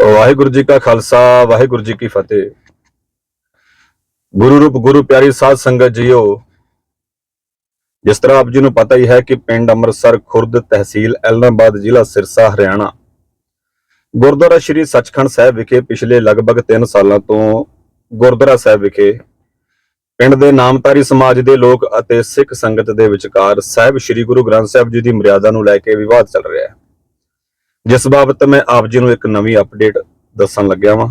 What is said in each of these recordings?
ਵਾਹਿਗੁਰੂ ਜੀ ਕਾ ਖਾਲਸਾ, ਵਾਹਿਗੁਰੂ ਜੀ ਕੀ ਫਤਿਹ। ਗੁਰੂ ਰੂਪ, ਗੁਰੂ ਪਿਆਰੀ ਸਾਧ ਸੰਗਤ ਜੀਓ, ਜਿਸ ਤਰ੍ਹਾਂ ਆਪ ਜੀ ਨੂੰ ਪਤਾ ਹੀ ਹੈ ਕਿ ਪਿੰਡ ਅੰਮ੍ਰਿਤਸਰ ਖੁਰਦ ਤਹਿਸੀਲ ਐਲਨਾਬਾਦ ਜ਼ਿਲ੍ਹਾ ਸਿਰਸਾ, ਹਰਿਆਣਾ। ਗੁਰਦੁਆਰਾ ਸ਼੍ਰੀ ਸੱਚਖੰਡ ਸਾਹਿਬ ਵਿਖੇ ਪਿਛਲੇ ਲਗਭਗ 3 ਸਾਲਾਂ ਤੋਂ ਗੁਰਦੁਆਰਾ ਸਾਹਿਬ ਵਿਖੇ ਪਿੰਡ ਦੇ ਨਾਮਧਾਰੀ ਸਮਾਜ ਦੇ ਲੋਕ ਅਤੇ ਸਿੱਖ ਸੰਗਤ ਦੇ ਵਿਚਕਾਰ ਸਾਹਿਬ ਸ੍ਰੀ ਗੁਰੂ ਗ੍ਰੰਥ ਸਾਹਿਬ ਜੀ ਦੀ ਮਰਿਆਦਾ ਨੂੰ ਲੈ ਕੇ ਵਿਵਾਦ ਚੱਲ ਰਿਹਾ ਹੈ। ਜਿਸ ਬਾਬਤ ਮੈਂ ਆਪ ਜੀ ਨੂੰ ਇੱਕ ਨਵੀਂ ਅਪਡੇਟ ਦੱਸਣ ਲੱਗਿਆ ਵਾਂ।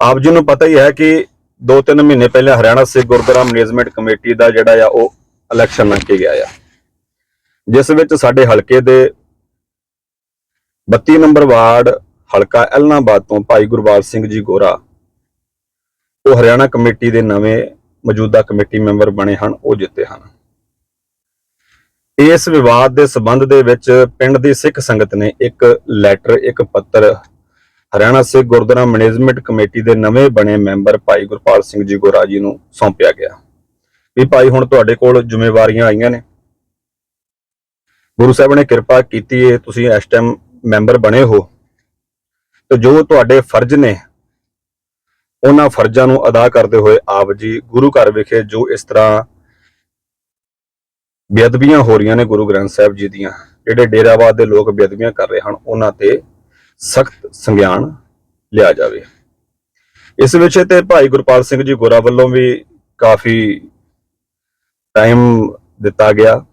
ਆਪ ਜੀ ਨੂੰ ਪਤਾ ਹੀ ਹੈ ਕਿ 2-3 ਮਹੀਨੇ ਪਹਿਲਾਂ ਹਰਿਆਣਾ ਸਿੱਖ ਗੁਰਦੁਆਰਾ ਮੈਨੇਜਮੈਂਟ ਕਮੇਟੀ ਦਾ ਜਿਹੜਾ ਆ ਉਹ ਇਲੈਕਸ਼ਨ ਲੰਘ ਕੇ ਗਿਆ ਆ। ਜਿਸ ਵਿੱਚ ਸਾਡੇ ਹਲਕੇ ਦੇ 32 ਨੰਬਰ ਵਾਰਡ ਹਲਕਾ ਐਲਨਾਬਾਦ ਤੋਂ ਭਾਈ ਗੁਰਬਾਲ ਸਿੰਘ ਜੀ ਗੋਰਾ, ਉਹ ਹਰਿਆਣਾ ਕਮੇਟੀ ਦੇ ਨਵੇਂ ਮੌਜੂਦਾ ਕਮੇਟੀ ਮੈਂਬਰ ਬਣੇ ਹਨ, ਉਹ ਜਿੱਤੇ ਹਨ। ਇਸ ਵਿਵਾਦ ਦੇ ਸਬੰਧ ਦੇ ਵਿੱਚ ਪਿੰਡ ਦੀ ਸਿੱਖ ਸੰਗਤ ਨੇ ਇੱਕ ਲੈਟਰ, ਇੱਕ ਪੱਤਰ, ਹਰਿਆਣਾ ਸਿੱਖ ਗੁਰਦੁਆਰਾ ਮੈਨੇਜਮੈਂਟ ਕਮੇਟੀ ਦੇ ਨਵੇਂ ਬਣੇ ਮੈਂਬਰ ਭਾਈ ਗੁਰਪਾਲ ਸਿੰਘ ਜੀ ਗੋਰਾ ਜੀ ਨੂੰ ਸੌਂਪਿਆ ਗਿਆ। ਵੀ ਭਾਈ, ਹੁਣ ਤੁਹਾਡੇ ਕੋਲ ਜ਼ਿੰਮੇਵਾਰੀਆਂ ਆਈਆਂ ਨੇ। ਗੁਰੂ ਸਾਹਿਬ ਨੇ ਕਿਰਪਾ ਕੀਤੀ ਹੈ ਤੁਸੀਂ ਇਸ ਟਾਈਮ ਮੈਂਬਰ ਬਣੇ ਹੋ। ਤੇ ਜੋ ਤੁਹਾਡੇ ਫਰਜ਼ ਨੇ, ਉਹਨਾਂ ਫਰਜ਼ਾਂ ਨੂੰ ਅਦਾ ਕਰਦੇ ਹੋਏ ਆਪ ਜੀ ਗੁਰੂ ਘਰ ਵਿਖੇ ਜੋ ਇਸ ਤਰ੍ਹਾਂ ਬੇਅਦਬੀਆਂ ਹੋ ਰਹੀਆਂ ਨੇ ਗੁਰੂ ਗ੍ਰੰਥ ਸਾਹਿਬ ਜੀ ਦੀਆਂ। ਜਿਹੜੇ ਡੇਰਾਵਾਦ ਦੇ ਲੋਕ ਬੇਅਦਬੀਆਂ ਕਰ ਰਹੇ ਹਨ, ਉਹਨਾਂ ਤੇ ਸਖਤ ਸੰਗਿਆਨ ਲਿਆ ਜਾਵੇ। ਇਸ ਵਿਸ਼ੇ ਤੇ ਭਾਈ ਗੁਰਪਾਲ ਸਿੰਘ ਜੀ ਗੋਰਾ ਵੱਲੋਂ ਵੀ ਕਾਫੀ ਟਾਈਮ ਦਿੱਤਾ ਗਿਆ।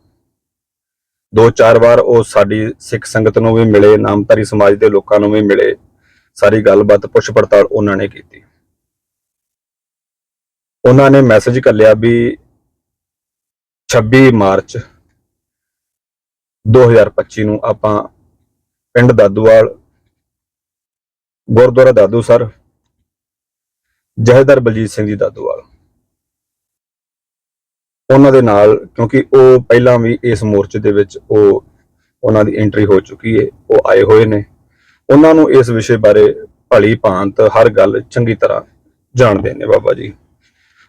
ਦੋ ਚਾਰ ਵਾਰ ਉਹ ਸਾਡੀ ਸਿੱਖ ਸੰਗਤ ਨੂੰ ਵੀ ਮਿਲੇ, ਨਾਮਧਾਰੀ ਸਮਾਜ ਦੇ ਲੋਕਾਂ ਨੂੰ ਵੀ ਮਿਲੇ। ਸਾਰੀ ਗੱਲਬਾਤ ਪੁੱਛ ਪੜਤਾਲ ਉਹਨਾਂ ਨੇ ਕੀਤੀ। ਉਹਨਾਂ ਨੇ ਮੈਸੇਜ ਕੱਲਿਆ ਵੀ 26 ਮਾਰਚ 2025 ਨੂੰ ਆਪਾਂ ਪਿੰਡ ਦਾਦੂਵਾਲ, ਗੁਰਦੁਆਰਾ ਦਾਦੂ ਸਰ, ਜਹੇਦਾਰ ਬਲਜੀਤ ਸਿੰਘ ਜੀ ਦਾਦੂਵਾਲ। ਉਹਨਾਂ ਦੇ ਨਾਲ, ਕਿਉਂਕਿ ਉਹ ਪਹਿਲਾਂ ਵੀ ਇਸ ਮੋਰਚੇ ਦੇ ਵਿੱਚ ਉਹ, ਉਹਨਾਂ ਦੀ ਐਂਟਰੀ ਹੋ ਚੁੱਕੀ ਹੈ ਉਹ ਆਏ ਹੋਏ ਨੇ। ਉਹਨਾਂ ਨੂੰ ਇਸ ਵਿਸ਼ੇ ਬਾਰੇ ਭਲੀ ਭਾਂਤ ਹਰ ਗੱਲ ਚੰਗੀ ਤਰ੍ਹਾਂ ਜਾਣਦੇ ਨੇ ਬਾਬਾ ਜੀ।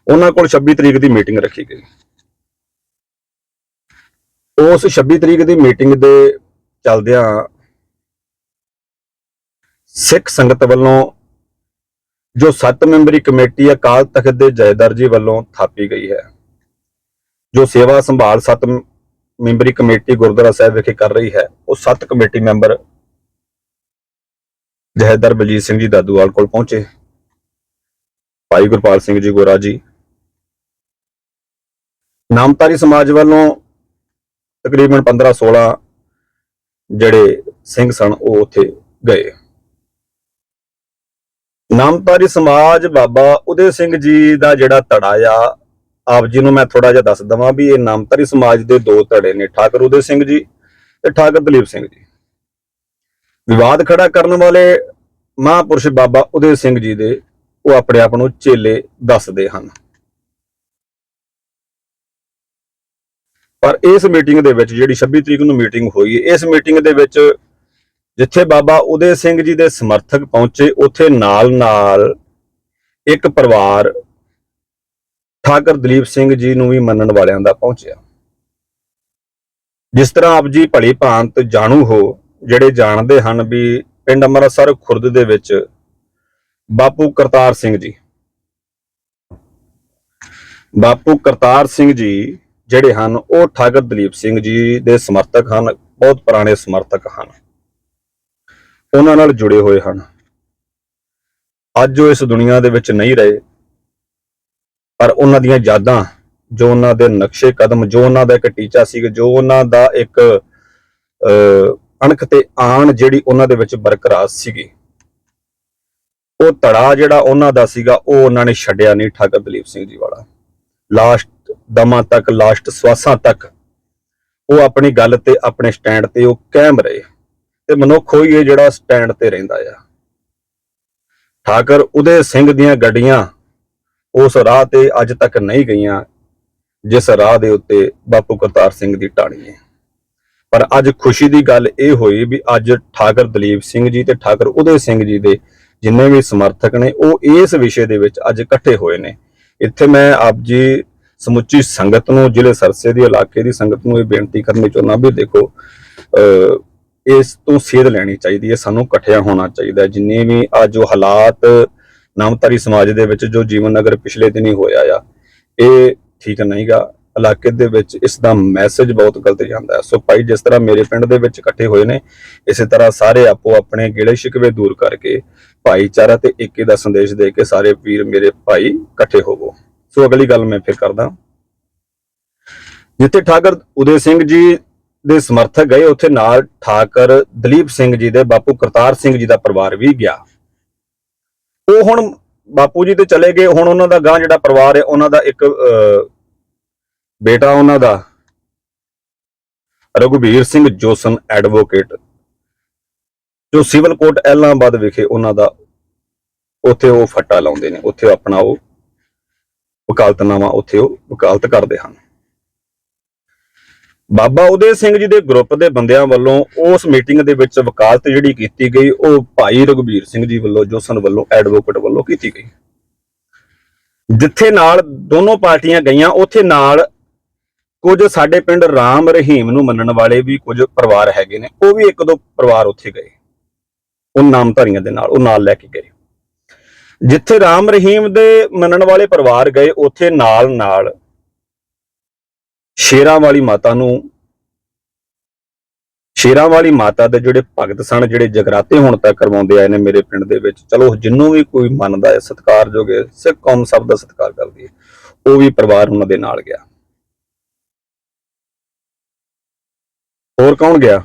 ਉਹਨਾਂ ਕੋਲ 26 ਤਰੀਕ ਦੀ ਮੀਟਿੰਗ ਰੱਖੀ ਗਈ। ਉਸ 26 ਤਰੀਕ ਦੀ ਮੀਟਿੰਗ ਦੇ ਚੱਲਦਿਆਂ ਸਿੱਖ ਸੰਗਤ ਵੱਲੋਂ ਜੋ 7 ਮੈਂਬਰੀ ਕਮੇਟੀ ਅਕਾਲ ਤਖਤ ਦੇ ਜਥੇਦਾਰ ਜੀ ਵੱਲੋਂ ਥਾਪੀ ਗਈ ਹੈ, ਜੋ ਸੇਵਾ ਸੰਭਾਲ 7 ਮੈਂਬਰੀ ਕਮੇਟੀ ਗੁਰਦੁਆਰਾ ਸਾਹਿਬ ਵਿਖੇ ਕਰ ਰਹੀ ਹੈ, ਉਹ 7 ਕਮੇਟੀ ਮੈਂਬਰ ਜਥੇਦਾਰ ਬਲਜੀਤ ਸਿੰਘ ਜੀ ਦਾਦੂਵਾਲ ਕੋਲ ਪਹੁੰਚੇ, ਭਾਈ ਗੁਰਪਾਲ ਸਿੰਘ ਜੀ ਗੋਰਾ ਜੀ, ਨਾਮਧਾਰੀ ਸਮਾਜ ਵੱਲੋਂ ਤਕਰੀਬਨ 15 16 ਜਿਹੜੇ ਸਿੰਘ ਸਨ, ਉਹ ਉੱਥੇ ਗਏ। ਨਾਮਤਾਰੀ ਸਮਾਜ ਬਾਬਾ ਉਦੇ ਸਿੰਘ ਜੀ ਦਾ ਜਿਹੜਾ ਧੜਾ ਆ, ਆਪ ਜੀ ਨੂੰ ਮੈਂ ਥੋੜਾ ਜਿਹਾ ਦੱਸ ਦਵਾਂ ਵੀ ਇਹ ਨਾਮਧਾਰੀ ਸਮਾਜ ਦੇ ਦੋ ਧੜੇ ਨੇ, ਠਾਕਰ ਉਦੇ ਸਿੰਘ ਜੀ ਤੇ ਠਾਕਰ ਦਲੀਪ ਸਿੰਘ ਜੀ। ਵਿਵਾਦ ਖੜਾ ਕਰਨ ਵਾਲੇ ਮਹਾਂਪੁਰਸ਼ ਬਾਬਾ ਉਦੇ ਸਿੰਘ ਜੀ ਦੇ ਉਹ ਆਪਣੇ ਆਪ ਨੂੰ ਚੇਲੇ ਦੱਸਦੇ ਹਨ। ਪਰ ਇਸ ਮੀਟਿੰਗ ਦੇ ਵਿੱਚ ਜਿਹੜੀ 26 ਤਰੀਕ ਨੂੰ ਮੀਟਿੰਗ ਹੋਈ, ਇਸ ਮੀਟਿੰਗ ਦੇ ਵਿੱਚ ਜਿੱਥੇ ਬਾਬਾ ਉਦੇ ਸਿੰਘ ਜੀ ਦੇ ਸਮਰਥਕ ਪਹੁੰਚੇ, ਉੱਥੇ ਨਾਲ-ਨਾਲ ਇੱਕ ਪਰਿਵਾਰ ਠਾਕਰ ਦਲੀਪ ਸਿੰਘ ਜੀ ਨੂੰ ਵੀ ਮੰਨਣ ਵਾਲਿਆਂ ਦਾ ਪਹੁੰਚਿਆ। ਜਿਸ ਤਰ੍ਹਾਂ ਆਪ ਜੀ ਭਲੀ ਭਾਂਤ ਜਾਣੂ ਹੋ, ਜਿਹੜੇ ਜਾਣਦੇ ਹਨ ਵੀ ਪਿੰਡ ਅੰਮ੍ਰਿਤਸਰ ਖੁਰਦ ਦੇ ਵਿੱਚ ਬਾਪੂ ਕਰਤਾਰ ਸਿੰਘ ਜੀ। ਬਾਪੂ ਕਰਤਾਰ ਸਿੰਘ ਜੀ ਜਿਹੜੇ ਹਨ ਉਹ ਠਾਕਰ ਦਲੀਪ ਸਿੰਘ ਜੀ ਦੇ ਸਮਰਥਕ ਹਨ ਬਹੁਤ ਪੁਰਾਣੇ ਸਮਰਥਕ ਹਨ। ਉਹਨਾਂ ਨਾਲ ਜੁੜੇ ਹੋਏ ਹਨ। ਅੱਜ ਉਹ ਇਸ ਦੁਨੀਆ ਦੇ ਵਿੱਚ ਨਹੀਂ ਰਹੇ ਪਰ ਉਹਨਾਂ ਦੀਆਂ ਯਾਦਾਂ ਜੋ ਉਹਨਾਂ ਦੇ ਨਕਸ਼ੇ ਕਦਮ ਜੋ ਉਹਨਾਂ ਦਾ ਇੱਕ ਟੀਚਾ ਸੀ ਜੋ ਉਹਨਾਂ ਦਾ ਇੱਕ ਅਹ, ਅਣਖ ਤੇ ਆਣ ਜਿਹੜੀ ਉਹਨਾਂ ਦੇ ਵਿੱਚ ਬਰਕਰਾਰ ਸੀਗੀ ਉਹ ਤੜਾ ਜਿਹੜਾ ਉਹਨਾਂ ਦਾ ਸੀਗਾ ਉਹ ਉਹਨਾਂ ਨੇ ਛੱਡਿਆ ਨਹੀਂ ਠਾਕਰ ਦਲੀਪ ਸਿੰਘ ਜੀ ਵਾਲਾ। ਲਾਸਟ ਦਮਾਂ ਤੱਕ, ਲਾਸਟ ਸਵਾਸਾਂ ਤੱਕ, ਉਹ ਆਪਣੀ ਗੱਲ ਤੇ ਆਪਣੇ ਸਟੈਂਡ ਤੇ ਉਹ ਕਾਇਮ ਰਹੇ। ਤੇ ਮਨੁੱਖ ਹੋਈ ਹੈ ਜਿਹੜਾ ਸਟੈਂਡ ਤੇ ਰਹਿੰਦਾ ਆ। ਠਾਕਰ, ਉਦੇ ਸਿੰਘ ਦੀਆਂ ਗੱਡੀਆਂ ਉਸ ਰਾਹ ਤੇ ਅੱਜ ਤੱਕ ਨਹੀਂ ਗਈਆਂ, ਜਿਸ ਰਾਹ ਦੇ ਉੱਤੇ ਬਾਪੂ ਕਰਤਾਰ ਸਿੰਘ ਦੀ ਟਾਣੀ ਹੈ। ਪਰ ਅੱਜ ਖੁਸ਼ੀ ਦੀ ਗੱਲ ਇਹ ਹੋਈ ਵੀ ਅੱਜ ਠਾਕਰ ਦਲੀਪ ਸਿੰਘ ਜੀ ਤੇ ਠਾਕਰ ਉਦੇ ਸਿੰਘ ਜੀ ਦੇ ਜਿੰਨੇ ਵੀ ਸਮਰਥਕ ਨੇ, ਉਹ ਇਸ ਵਿਸ਼ੇ ਦੇ ਵਿੱਚ ਅੱਜ ਇਕੱਠੇ ਹੋਏ ਨੇ। ਇੱਥੇ ਮੈਂ ਆਪ ਜੀ ਸਮੁੱਚੀ ਸੰਗਤ ਨੂੰ, ਜ਼ਿਲ੍ਹੇ ਸਰਸੇ ਦੇ ਇਲਾਕੇ ਦੀ ਸੰਗਤ ਨੂੰ ਇਹ ਬੇਨਤੀ ਕਰਨੀ ਚਾਹੁੰਦਾ ਵੀ ਦੇਖੋ ਇਸ ਤੋਂ ਸੇਧ ਲੈਣੀ ਚਾਹੀਦੀ ਹੈ, ਸਾਨੂੰ ਇਕੱਠਿਆਂ ਹੋਣਾ ਚਾਹੀਦਾ ਜਿੰਨੇ ਵੀ ਆ ਜੋ ਹਾਲਾਤ ਨਾਮਧਾਰੀ ਸਮਾਜ ਦੇ ਵਿੱਚ ਜੋ ਜੀਵਨ ਨਗਰ ਪਿਛਲੇ ਦਿਨੀ ਹੋਇਆ ਆ, ਇਹ ਠੀਕ ਨਹੀਂਗਾ। ਇਲਾਕੇ ਦੇ ਵਿੱਚ ਇਸ ਦਾ ਮੈਸੇਜ ਬਹੁਤ ਗਲਤ ਜਾਂਦਾ ਸੋ ਭਾਈ, ਜਿਸ ਤਰ੍ਹਾਂ ਮੇਰੇ ਪਿੰਡ ਦੇ ਵਿੱਚ ਇਕੱਠੇ ਹੋਏ ਨੇ, ਇਸੇ ਤਰ੍ਹਾਂ ਸਾਰੇ ਆਪੋ ਆਪਣੇ ਗਿਲੇ ਸ਼ਿਕਵੇ ਦੂਰ ਕਰਕੇ ਭਾਈਚਾਰਾ ਤੇ ਏਕੇ ਦਾ ਸੰਦੇਸ਼ ਦੇ ਕੇ ਸਾਰੇ ਵੀਰ ਮੇਰੇ ਭਾਈ ਇਕੱਠੇ ਹੋਵੋ। ਸੋ ਅਗਲੀ ਗੱਲ ਮੈਂ ਫਿਰ ਕਰਦਾ। ਜਿੱਥੇ ਠਾਕਰ ਉਦੇ ਸਿੰਘ ਜੀ ਦੇ ਸਮਰਥਕ ਗਏ ਉੱਥੇ ਨਾਲ ਠਾਕਰ ਦਲੀਪ ਸਿੰਘ ਜੀ ਦੇ ਬਾਪੂ ਕਰਤਾਰ ਸਿੰਘ ਜੀ ਦਾ ਪਰਿਵਾਰ ਵੀ ਗਿਆ। ਉਹ ਹੁਣ ਬਾਪੂ ਜੀ ਤੇ ਚਲੇ ਗਏ ਹੁਣ ਉਹਨਾਂ ਦਾ ਗਾਂ ਜਿਹੜਾ ਪਰਿਵਾਰ ਹੈ ਉਹਨਾਂ ਦਾ ਇੱਕ ਅਹ, ਬੇਟਾ ਉਹਨਾਂ ਦਾ ਰਘੁਬੀਰ ਸਿੰਘ ਜੋਸਨ ਐਡਵੋਕੇਟ ਜੋ ਸਿਵਲ ਕੋਰਟ ਐਲਾਹਾਬਾਦ ਵਿਖੇ ਉਹਨਾਂ ਦਾ ਉੱਥੇ ਉਹ ਫੱਟਾ ਲਾਉਂਦੇ ਨੇ ਉੱਥੇ ਆਪਣਾ ਉਹ ਵਕਾਲਤਨਾਮਾ ਉੱਥੇ ਉਹ ਵਕਾਲਤ ਕਰਦੇ ਹਨ। ਬਾਬਾ ਉਦੇ ਸਿੰਘ ਜੀ ਦੇ ਗਰੁੱਪ ਦੇ ਬੰਦਿਆਂ ਵੱਲੋਂ ਉਸ ਮੀਟਿੰਗ ਦੇ ਵਿੱਚ ਵਕਾਲਤ ਜਿਹੜੀ ਕੀਤੀ ਗਈ, ਉਹ ਭਾਈ ਰਘੁਬੀਰ ਸਿੰਘ ਜੀ ਵੱਲੋਂ, ਜੋਸਨ ਵੱਲੋਂ, ਐਡਵੋਕੇਟ ਵੱਲੋਂ ਕੀਤੀ ਗਈ। ਜਿੱਥੇ ਨਾਲ ਦੋਨੋਂ ਪਾਰਟੀਆਂ ਗਈਆਂ, ਉੱਥੇ ਨਾਲ ਕੁਝ ਸਾਡੇ ਪਿੰਡ ਰਾਮ ਰਹੀਮ ਨੂੰ ਮੰਨਣ ਵਾਲੇ ਵੀ ਕੁਝ ਪਰਿਵਾਰ ਹੈਗੇ ਨੇ, ਉਹ ਵੀ ਇੱਕ ਦੋ ਪਰਿਵਾਰ ਉੱਥੇ ਗਏ। ਉਹ ਨਾਮਧਾਰੀਆਂ ਦੇ ਨਾਲ, ਉਹ ਨਾਲ ਲੈ ਕੇ ਗਏ। ਜਿੱਥੇ ਰਾਮ ਰਹੀਮ ਦੇ ਮੰਨਣ ਵਾਲੇ ਪਰਿਵਾਰ ਗਏ, ਉੱਥੇ ਨਾਲ ਨਾਲ ਸ਼ੇਰਾਂ ਵਾਲੀ ਮਾਤਾ ਨੂੰ, ਸ਼ੇਰਾਂ ਵਾਲੀ ਮਾਤਾ ਦੇ ਜਿਹੜੇ ਭਗਤ ਸਨ, ਜਿਹੜੇ ਜਗਰਾਤੇ ਹੁਣ ਤੱਕ ਕਰਵਾਉਂਦੇ ਆਏ ਨੇ ਮੇਰੇ ਪਿੰਡ ਦੇ ਵਿੱਚ, ਚਲੋ ਜਿੰਨੂੰ ਵੀ ਕੋਈ ਮੰਨਦਾ ਹੈ, ਸਤਿਕਾਰਯੋਗ ਹੈ, ਸਿੱਖ ਕੌਮ ਸਭ ਦਾ ਸਤਿਕਾਰ ਕਰਦੀ ਹੈ, ਉਹ ਵੀ ਪਰਿਵਾਰ ਉਹਨਾਂ ਦੇ ਨਾਲ ਗਿਆ। ਹੋਰ ਕੌਣ ਗਿਆ?